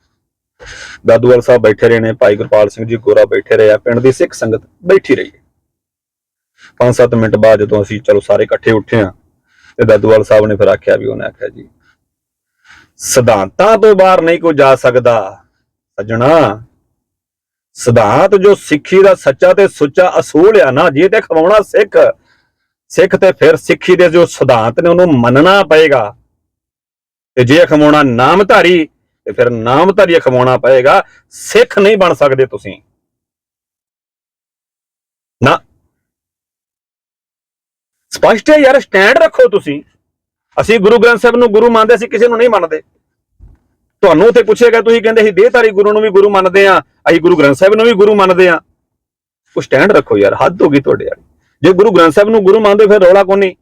ਦਾਦੂਵਾਲ ਸਾਹਿਬ ਬੈਠੇ ਰਹੇ ਨੇ, ਭਾਈ ਗੁਰਪਾਲ ਸਿੰਘ ਜੀ ਗੋਰਾ ਬੈਠੇ ਰਹੇ ਆ, ਪਿੰਡ ਦੀ ਸਿੱਖ ਸੰਗਤ ਬੈਠੀ ਰਹੀ 5-7 ਮਿੰਟ ਬਾਅਦ ਜਦੋਂ ਅਸੀਂ ਚਲੋ ਸਾਰੇ ਇਕੱਠੇ ਉੱਠੇ ਆ ਤੇ ਦਾਦੂਵਾਲ ਸਾਹਿਬ ਨੇ ਫਿਰ ਆਖਿਆ ਵੀ, ਉਹਨੇ ਆਖਿਆ ਜੀ, ਸਿਧਾਂਤਾਂ ਤੋਂ ਬਾਹਰ ਨਹੀਂ ਕੋਈ ਜਾ ਸਕਦਾ। ਸੱਜਣਾ, ਸਿਧਾਂਤ ਜੋ ਸਿੱਖੀ ਦਾ ਸੱਚਾ ਤੇ ਸੁੱਚਾ ਅਸੂਲ ਆ ਨਾ, ਜੇ ਤੇ ਖਵਾਉਣਾ ਸਿੱਖ। ਸਿੱਖ ਤੇ ਫਿਰ ਸਿੱਖੀ ਦੇ ਜੋ ਸਿਧਾਂਤ ਨੇ ਉਹਨੂੰ ਮੰਨਣਾ ਪਏਗਾ। ਤੇ ਜੇ ਖਵਾਉਣਾ ਨਾਮਧਾਰੀ, ਤੇ ਫਿਰ ਨਾਮਧਾਰੀ ਖਵਾਉਣਾ ਪਏਗਾ। ਸਿੱਖ ਨਹੀਂ ਬਣ ਸਕਦੇ ਤੁਸੀਂ। ਨਾ। ਸਪਸ਼ਟ ਹੈ ਯਾਰ ਸਟੈਂਡ ਰੱਖੋ ਤੁਸੀਂ। ਅਸੀਂ ਗੁਰੂ ਗ੍ਰੰਥ ਸਾਹਿਬ ਨੂੰ ਗੁਰੂ ਮੰਨਦੇ, ਅਸੀਂ ਕਿਸੇ ਨੂੰ ਨਹੀਂ ਮੰਨਦੇ। ਤੁਹਾਨੂੰ ਉੱਥੇ ਪੁੱਛੇਗਾ ਤੁਸੀਂ ਕਹਿੰਦੇ ਅਸੀਂ ਦੇਹਧਾਰੀ ਗੁਰੂ ਨੂੰ ਵੀ ਗੁਰੂ ਮੰਨਦੇ ਆ ਅਸੀਂ ਗੁਰੂ ਗ੍ਰੰਥ ਸਾਹਿਬ ਨੂੰ ਵੀ ਗੁਰੂ ਮੰਨਦੇ ਆ ਉਹ ਸਟੈਂਡ ਰੱਖੋ ਯਾਰ, ਹੱਦ ਹੋ ਗਈ ਤੁਹਾਡੇ ਵਾਲੀ। ਜੇ ਗੁਰੂ ਗ੍ਰੰਥ ਸਾਹਿਬ ਨੂੰ ਗੁਰੂ ਮੰਨਦੇ ਹੋ, ਫਿਰ ਰੌਲਾ ਕੋਈ ਨਹੀਂ?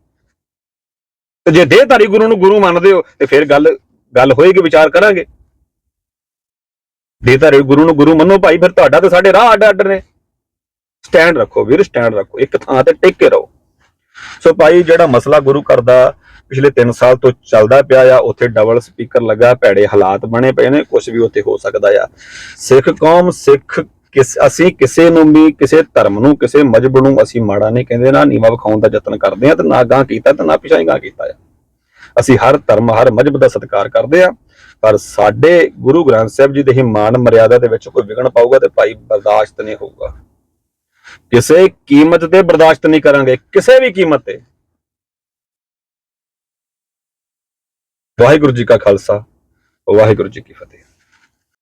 ਤੇ ਜੇ ਦੇਹਧਾਰੀ ਗੁਰੂ ਨੂੰ ਗੁਰੂ ਮੰਨਦੇ ਹੋ ਤੇ ਫਿਰ ਗੱਲ ਗੱਲ ਹੋਏਗੀ ਵਿਚਾਰ ਕਰਾਂਗੇ। ਦੇਹਧਾਰੀ ਗੁਰੂ ਨੂੰ ਗੁਰੂ ਮੰਨੋ ਭਾਈ ਫਿਰ ਤੁਹਾਡਾ ਤੇ ਸਾਡੇ ਰਾਹ ਅੱਡ ਅੱਡ ਨੇ। ਸਟੈਂਡ ਰੱਖੋ ਵੀਰ ਸਟੈਂਡ ਰੱਖੋ। ਇੱਕ ਥਾਂ ਤੇ ਟਿਕ ਕੇ ਰਹੋ। ਸੋ ਭਾਈ ਜਿਹੜਾ ਮਸਲਾ ਗੁਰੂ ਘਰ ਦਾ ਪਿਛਲੇ 3 ਸਾਲ ਤੋਂ ਚੱਲਦਾ ਪਿਆ ਆ ਉੱਥੇ ਡਬਲ ਸਪੀਕਰ ਲੱਗਾ ਭੈੜੇ ਹਾਲਾਤ ਬਣੇ ਪਏ ਨੇ ਕੁਝ ਵੀ ਉੱਥੇ ਹੋ ਸਕਦਾ ਆ। ਸਿੱਖ ਕੌਮ ਸਿੱਖ ਕਿਸ ਅਸੀਂ ਕਿਸੇ ਨੂੰ ਵੀ, ਕਿਸੇ ਧਰਮ ਨੂੰ, ਕਿਸੇ ਮਜਹਬ ਨੂੰ ਅਸੀਂ ਮਾੜਾ ਨਹੀਂ ਕਹਿੰਦੇ, ਨਾ ਨੀਵਾ ਵਿਖਾਉਣ ਦਾ ਯਤਨ ਕਰਦੇ ਆ ਤੇ ਨਾ ਗਾਂ ਕੀਤਾ ਤੇ ਨਾ ਪਿਛਾਈ ਗਾਂ ਕੀਤਾ ਆ। ਅਸੀਂ ਹਰ ਧਰਮ, ਹਰ ਮਜਹਬ ਦਾ ਸਤਿਕਾਰ ਕਰਦੇ ਆ ਪਰ ਸਾਡੇ ਗੁਰੂ ਗ੍ਰੰਥ ਸਾਹਿਬ ਜੀ ਦੇ ਹੀ ਮਾਨ ਮਰਿਆਦਾ ਦੇ ਵਿੱਚ ਕੋਈ ਵਿਗਣ ਪਾਊਗਾ ਤੇ ਭਾਈ ਬਰਦਾਸ਼ਤ ਨਹੀਂ ਹੋਊਗਾ। ਕਿਸੇ ਕੀਮਤ ਤੇ ਬਰਦਾਸ਼ਤ ਨਹੀਂ ਕਰਾਂਗੇ, ਕਿਸੇ ਵੀ ਕੀਮਤ ਤੇ। ਵਾਹਿਗੁਰੂ ਜੀ ਕਾ ਖਾਲਸਾ, ਵਾਹਿਗੁਰੂ ਜੀ ਕੀ ਫਤਿਹ।